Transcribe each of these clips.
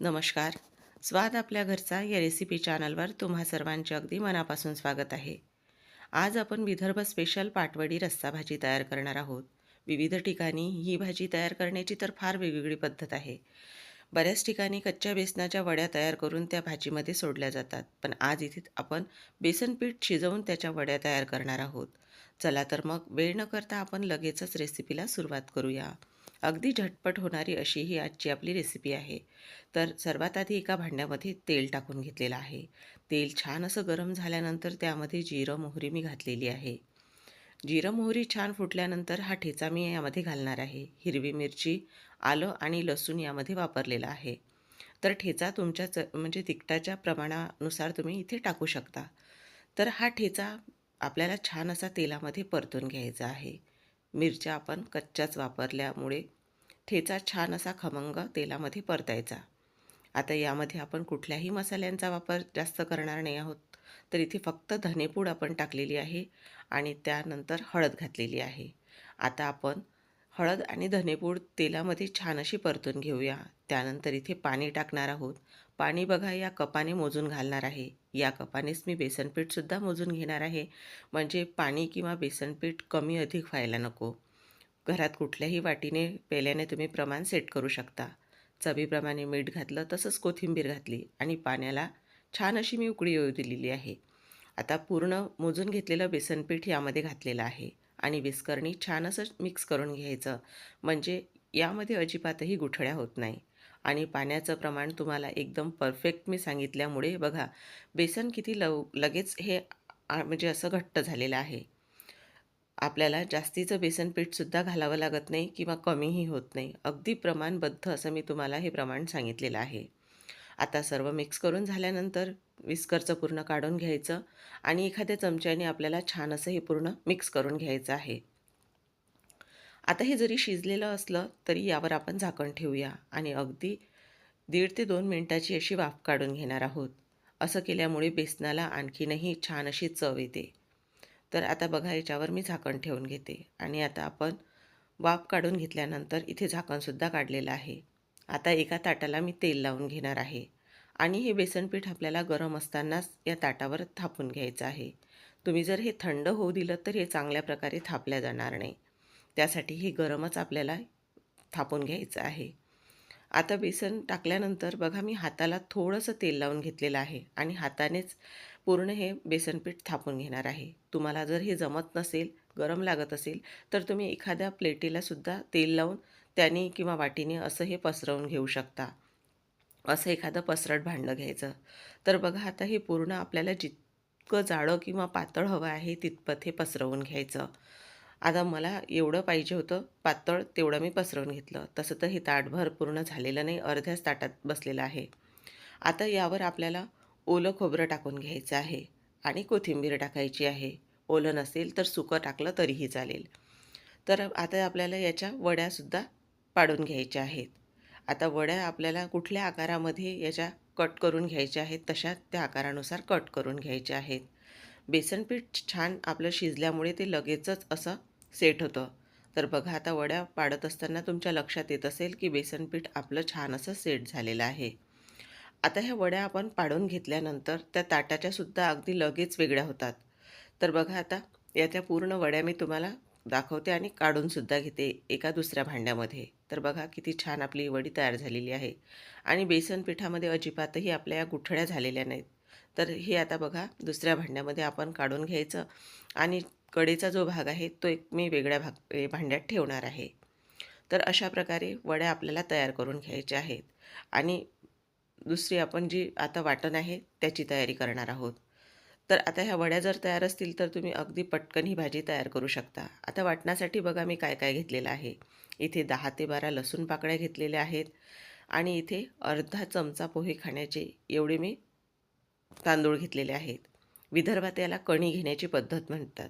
नमस्कार. स्वाद आपल्या घरचा या रेसिपी चॅनलवर तुम्हा सर्वांचे अगदी मनापासून स्वागत आहे. आज आपण विदर्भ स्पेशल पाटवडी रस्सा भाजी तयार करणार आहोत. विविध ठिकाणी ही भाजी तयार करण्याची तर फार वेगवेगळी पद्धत आहे. बऱ्याच ठिकाणी कच्च्या बेसनाच्या वड्या तयार करून त्या भाजीमध्ये सोडल्या जातात. पण आज इथे आपण बेसन पीठ शिजवून त्याच्या वड्या तयार करणार आहोत. चला तर मग वेळ न करता आपण लगेचच रेसिपीला सुरुवात करूया. अगदी झटपट होणारी अशी ही आजची आपली रेसिपी आहे. तर सर्वात आधी एका भांड्यामध्ये तेल टाकून घेतलेलं आहे. तेल छान असं गरम झाल्यानंतर त्यामध्ये जिरं मोहरी मी घातलेली आहे. जिरं मोहरी छान फुटल्यानंतर हा ठेचा मी यामध्ये घालणार आहे. हिरवी मिरची आलं आणि लसूण यामध्ये वापरलेलं आहे. तर ठेचा तुमच्या च म्हणजे तिखटाच्या प्रमाणानुसार तुम्ही इथे टाकू शकता. तर हा ठेचा आपल्याला छान असा तेलामध्ये परतून घ्यायचा आहे. मिरच्या आपण कच्च्याच वापरल्यामुळे ठेचा छान असा खमंग तेलामध्ये परतायचा. आता यामध्ये आपण कुठल्याही मसाल्यांचा वापर जास्त करणार नाही आहोत. तर इथे फक्त धनेपूड आपण टाकलेली आहे आणि त्यानंतर हळद घातलेली आहे. आता आपण हळद आणि धनेपूड तेलामध्ये छान अशी परतून घेऊया. त्यानंतर इथे पाणी टाकणार आहोत. पाणी बघा या कपाने मोजून घालणार आहे. या कपानेच मी बेसनपीठसुद्धा मोजून घेणार आहे. म्हणजे पाणी किंवा बेसनपीठ कमी अधिक व्हायला नको. घरात कुठल्याही वाटीने पेल्याने तुम्ही प्रमाण सेट करू शकता. चवीप्रमाणे मीठ घातलं तसंच कोथिंबीर घातली आणि पाण्याला छान अशी मी उकळी येऊ दिलेली आहे. आता पूर्ण मोजून घेतलेलं बेसनपीठ यामध्ये घातलेलं आहे आणि विस्करणी छान असं मिक्स करून घ्यायचं. म्हणजे यामध्ये अजिबातही गुठळ्या होत नाही. आणि पाण्याचं प्रमाण तुम्हाला एकदम परफेक्ट मी सांगितल्यामुळे बघा बेसन किती लव लगेच हे म्हणजे असं घट्ट झालेलं आहे. आपल्याला जास्तीचं बेसन पीठसुद्धा घालावं लागत नाही किंवा कमीही होत नाही. अगदी प्रमाणबद्ध असं मी तुम्हाला हे प्रमाण सांगितलेलं आहे. आता सर्व मिक्स करून झाल्यानंतर विस्करचं पूर्ण काढून घ्यायचं आणि एखाद्या चमच्याने आपल्याला छान असं हे पूर्ण मिक्स करून घ्यायचं आहे. आता हे जरी शिजलेलं असलं तरी यावर आपण झाकण ठेवूया आणि अगदी दीड ते दोन मिनटाची अशी वाफ काढून घेणार आहोत. असं केल्यामुळे बेसनाला आणखीनही छान अशी चव येते. तर आता बघा याच्यावर मी झाकण ठेवून घेते. आणि आता आपण वाफ काढून घेतल्यानंतर इथे झाकणसुद्धा काढलेलं आहे. आता एका ताटाला मी तेल लावून घेणार आहे. आणि हे बेसनपीठ आपल्याला गरम असतानाच या ताटावर थापून घ्यायचं आहे. तुम्ही जर हे थंड होऊ दिलं तर हे चांगल्या प्रकारे थापल्या जाणार नाही. त्यासाठी हे गरमच आपल्याला थापून घ्यायचं आहे. आता बेसन टाकल्यानंतर बघा मी हाताला थोडंसं तेल लावून घेतलेलं आहे. आणि हातानेच पूर्ण हे बेसनपीठ थापून घेणार आहे. तुम्हाला जर हे जमत नसेल गरम लागत असेल तर तुम्ही एखाद्या प्लेटीलासुद्धा तेल लावून त्याने किंवा वाटीने असं हे पसरवून घेऊ शकता. असं एखादं पसरट भांडं घ्यायचं. तर बघा आता हे पूर्ण आपल्याला जितकं जाडं किंवा पातळ हवं आहे तितपत हे पसरवून घ्यायचं. आता मला एवढं पाहिजे होतं पातळ तेवढं मी पसरवून घेतलं. तसं तर हे ताटभर पूर्ण झालेलं नाही अर्ध्याच ताटात बसलेलं आहे. आता यावर आपल्याला ओलं खोबरं टाकून घ्यायचं आहे आणि कोथिंबीर टाकायची आहे. ओलं नसेल तर सुकं टाकलं तरीही चालेल. तर आता आपल्याला याच्या वड्यासुद्धा पाडून घ्यायच्या आहेत. आता वड्या आपल्याला कुठल्या आकारामध्ये याच्या कट करून घ्यायच्या आहेत तशा त्या आकारानुसार कट करून घ्यायच्या आहेत. बेसनपीठ छान आपलं शिजल्यामुळे ते लगेचच असं सेट होतं. तर बघा आता वड्या पाडत असताना तुमच्या लक्षात येत असेल की बेसनपीठ आपलं छान असं सेट झालेलं आहे. आता ह्या वड्या आपण पाडून घेतल्यानंतर त्या ताटाच्या सुद्धा अगदी लगेच वेगळ्या होतात. तर बघा आता या त्या पूर्ण वड्या मी तुम्हाला दाखवते आणि काढूनसुद्धा घेते एका दुसऱ्या भांड्यामध्ये. तर बघा किती छान आपली वडी तयार झालेली आहे. आणि बेसन पिठामध्ये अजिबातही आपल्या या गुठळ्या झालेल्या नाहीत. तर हे आता बघा दुसऱ्या भांड्यामध्ये आपण काढून घ्यायचं आणि कडेचा जो भाग आहे तो एक मी वेगळ्या भाग भांड्यात ठेवणार आहे. तर अशा प्रकारे वड्या आपल्याला तयार करून घ्यायच्या आहेत. आणि दुसरी आपण जी आता वाटण आहे त्याची तयारी करणार आहोत. तर आता ह्या वड्या जर तयार असतील तर तुम्ही अगदी पटकन ही भाजी तयार करू शकता. आता वाटण्यासाठी बघा मी काय काय घेतलेलं आहे. इथे दहा ते बारा लसूण पाकळ्या घेतलेल्या आहेत आणि इथे अर्धा चमचा पोहे खाण्याचे एवढे मी तांदूळ घेतलेले आहेत. विदर्भात याला कणी घेण्याची पद्धत म्हणतात.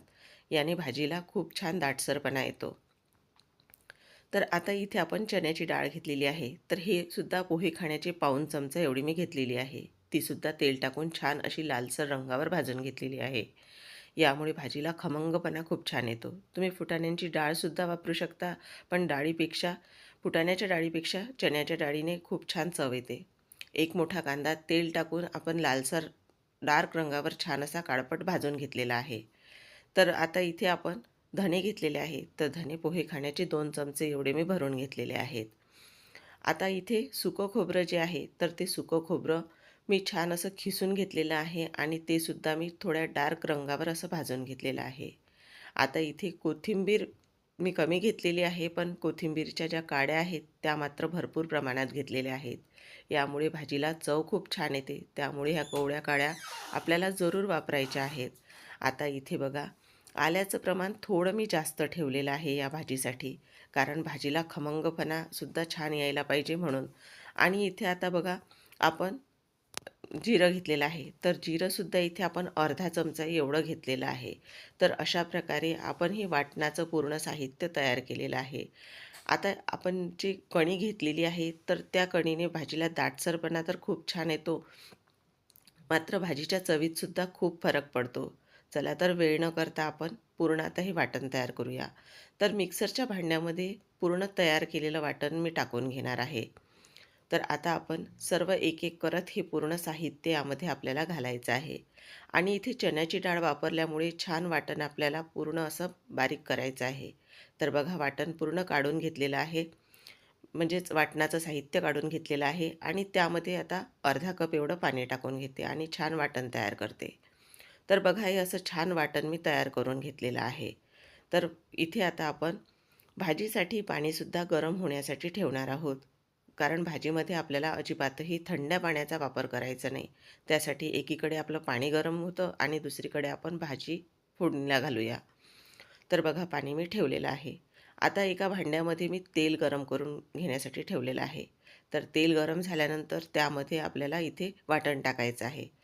याने भाजीला खूप छान दाटसरपणा येतो. तर आता इथे आपण चण्याची डाळ घेतलेली आहे. तर हे सुद्धा पोहे खाण्याचे पाऊन चमचा एवढी मी घेतलेली आहे. तीसुद्धा तेल टाकून छान अशी लालसर रंगावर भाजून घेतलेली आहे. यामुळे भाजीला खमंगपणा खूप छान येतो. तुम्ही फुटाण्यांची डाळसुद्धा वापरू शकता पण डाळीपेक्षा फुटाण्याच्या डाळीपेक्षा चण्याच्या डाळीने खूप छान चव येते. एक मोठा कांदा तेल टाकून आपण लालसर डार्क रंगावर छान असा काळपट भाजून घेतलेला आहे. तर आता इथे आपण धणे घेतलेले आहे तर धणे पोहे खाण्याचे दोन चमचे एवढे मी भरून घेतलेले आहेत. आता इथे सुकं खोबरं जे आहे तर ते सुकं खोबरं मी छान असं खिसून घेतलेलं आहे आणि ते सुद्धा मी थोड्या डार्क रंगावर असं भाजून घेतलेलं आहे. आता इथे कोथिंबीर मी कमी घेतलेली आहे पण कोथिंबीरच्या ज्या काड्या आहेत त्या मात्र भरपूर प्रमाणात घेतलेल्या आहेत. यामुळे भाजीला चव खूप छान येते. त्यामुळे ह्या कोवळ्या काड्या आपल्याला जरूर वापरायच्या आहेत. आता इथे बघा आल्याचं प्रमाण थोडं मी जास्त ठेवलेलं आहे या भाजीसाठी. कारण भाजीला खमंगपणासुद्धा छान यायला पाहिजे म्हणून. आणि इथे आता बघा आपण जिरं घेतलेलं आहे. तर जिरंसुद्धा इथे आपण अर्धा चमचा एवढं घेतलेलं आहे. तर अशा प्रकारे आपण हे वाटणाचं पूर्ण साहित्य तयार केलेलं आहे. आता आपण जी कणी घेतलेली आहे तर त्या कणीने भाजीला दाटसरपणा तर खूप छान येतो. मात्र भाजीच्या चवीतसुद्धा खूप फरक पडतो. चला तर वेळ न करता आपण पूर्ण आता हे वाटण तयार करूया. तर मिक्सरच्या भांड्यामध्ये पूर्ण तयार केलेलं वाटण मी टाकून घेणार आहे. तर आता आपण सर्व एक एक करत हे पूर्ण साहित्य यामध्ये आपल्याला घालायचं आहे. आणि इथे चण्याची डाळ वापरल्यामुळे छान वाटण आपल्याला पूर्ण असं बारीक करायचं आहे. तर बघा वाटण पूर्ण काढून घेतलेलं आहे. म्हणजेच वाटणाचं साहित्य काढून घेतलेलं आहे. आणि त्यामध्ये आता अर्धा कप एवढं पाणी टाकून घेते आणि छान वाटण तयार करते. तर बघा हे असं छान वाटण मी तयार करून घेतलेलं आहे. तर इथे आता आपण भाजीसाठी पाणीसुद्धा गरम होण्यासाठी ठेवणार आहोत. कारण भाजीमध्ये आपल्याला अजिबातही थंड पाण्याचा वापर करायचा नाही. त्यासाठी एकीकडे आपलं पाणी गरम होतं आणि दुसरीकडे आपण भाजी फोडणीला घालूया. तर बघा पाणी मी ठेवलेलं आहे. आता एका भांड्यामध्ये मी तेल गरम करून घेण्यासाठी ठेवलेलं आहे. तर तेल गरम झाल्यानंतर त्यामध्ये आपल्याला इथे वाटण टाकायचं आहे.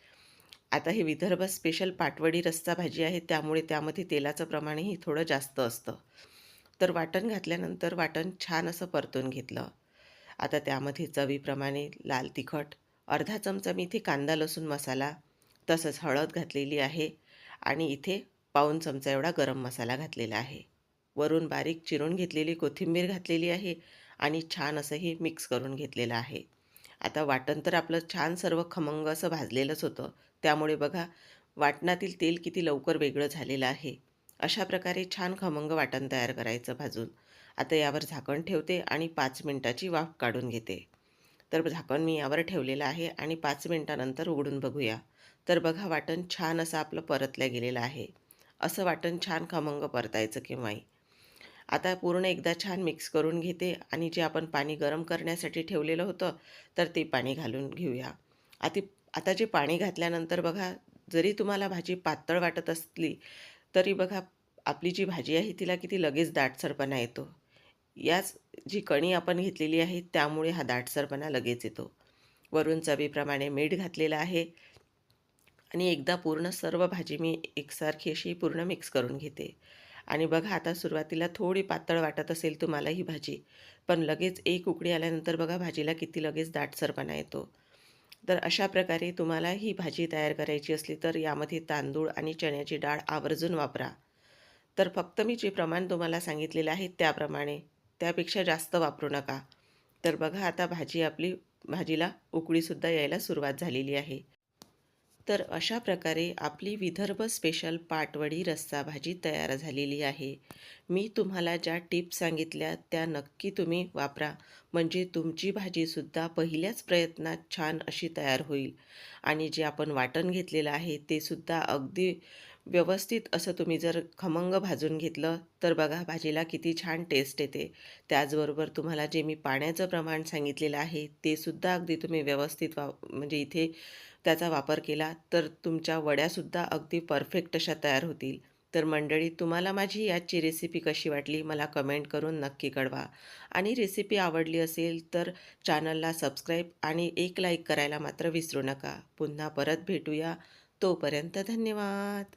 आता हे विदर्भ स्पेशल पाटवडी रस्सा भाजी आहे त्यामुळे त्यामध्ये तेलाचं प्रमाणही थोडं जास्त असतं. तर वाटण घातल्यानंतर वाटण छान असं परतून घेतलं. आता त्यामध्ये चवीप्रमाणे लाल तिखट अर्धा चमचा मी इथे कांदा लसूण मसाला तसंच हळद घातलेली आहे आणि इथे पाऊन चमचा एवढा गरम मसाला घातलेला आहे. वरून बारीक चिरून घेतलेली कोथिंबीर घातलेली आहे आणि छान असं हे मिक्स करून घेतलेलं आहे. आता वाटण तर आपलं छान सर्व खमंग असं भाजलेलंच होतं. त्यामुळे बघा वाटणातील तेल किती लवकर वेगळं झालेलं आहे. अशा प्रकारे छान खमंग वाटण तयार करायचं भाजून. आता यावर झाकण ठेवते आणि पाच मिनटाची वाफ काढून घेते. तर झाकण मी यावर ठेवलेलं आहे आणि पाच मिनटानंतर उघडून बघूया. तर बघा वाटण छान असं आपलं परतलं गेलेलं आहे. असं वाटण छान खमंग परतायचं केव्हाही आता पूर्ण एकदा छान मिक्स करून घेते आणि जे आपण पाणी गरम करण्यासाठी ठेवलेलं होतं तर ते पाणी घालून घेऊया. आती आता जे पाणी घातल्यानंतर बघा जरी तुम्हाला भाजी पातळ वाटत असली तरी बघा आपली जी भाजी आहे तिला किती लगेच दाटसरपणा येतो. याच जी कणी आपण घेतलेली आहे त्यामुळे हा दाटसरपणा लगेच येतो. वरून चवीप्रमाणे मीठ घातलेलं आहे आणि एकदा पूर्ण सर्व भाजी मी एकसारखी अशी पूर्ण मिक्स करून घेते. आणि बघा आता सुरुवातीला थोडी पातळ वाटत असेल तुम्हाला ही भाजी. पण लगेच एक उकडी आल्यानंतर बघा भाजीला किती लगेच दाटसरपणा येतो. तर अशा प्रकारे तुम्हाला ही भाजी तयार करायची असली तर यामध्ये तांदूळ आणि चण्याची डाळ आवर्जून वापरा. तर फक्त मी जे प्रमाण तुम्हाला सांगितलेलं आहे त्याप्रमाणे त्यापेक्षा जास्त वापरू नका. तर बघा आता भाजी आपली भाजीला उकळीसुद्धा यायला सुरुवात झालेली आहे. तर अशा प्रकारे आपली विदर्भ स्पेशल पाटवडी रस्सा भाजी तयार झालेली आहे. मी तुम्हाला ज्या टिप्स सांगितल्या त्या नक्की तुम्ही वापरा. म्हणजे तुमची भाजीसुद्धा पहिल्याच प्रयत्नात छान अशी तयार होईल. आणि जे आपण वाटण घेतलेलं आहे ते सुद्धा अगदी व्यवस्थित असं तुम्ही जर खमंग भाजून घेतलं तर बघा भाजीला किती छान टेस्ट येते. त्याचबरोबर तुम्हाला जे मी पाण्याचं प्रमाण सांगितलेलं आहे ते सुद्धा अगदी तुम्ही व्यवस्थित वा म्हणजे इथे त्याचा वापर केला तर तुमच्या वड्यासुद्धा अगदी परफेक्ट अशा तयार होतील. तर मंडळी तुम्हाला माझी याची रेसिपी कशी वाटली मला कमेंट करून नक्की कळवा. आणि रेसिपी आवडली असेल तर चॅनलला सबस्क्राईब आणि एक लाईक करायला मात्र विसरू नका. पुन्हा परत भेटूया. तोपर्यंत धन्यवाद!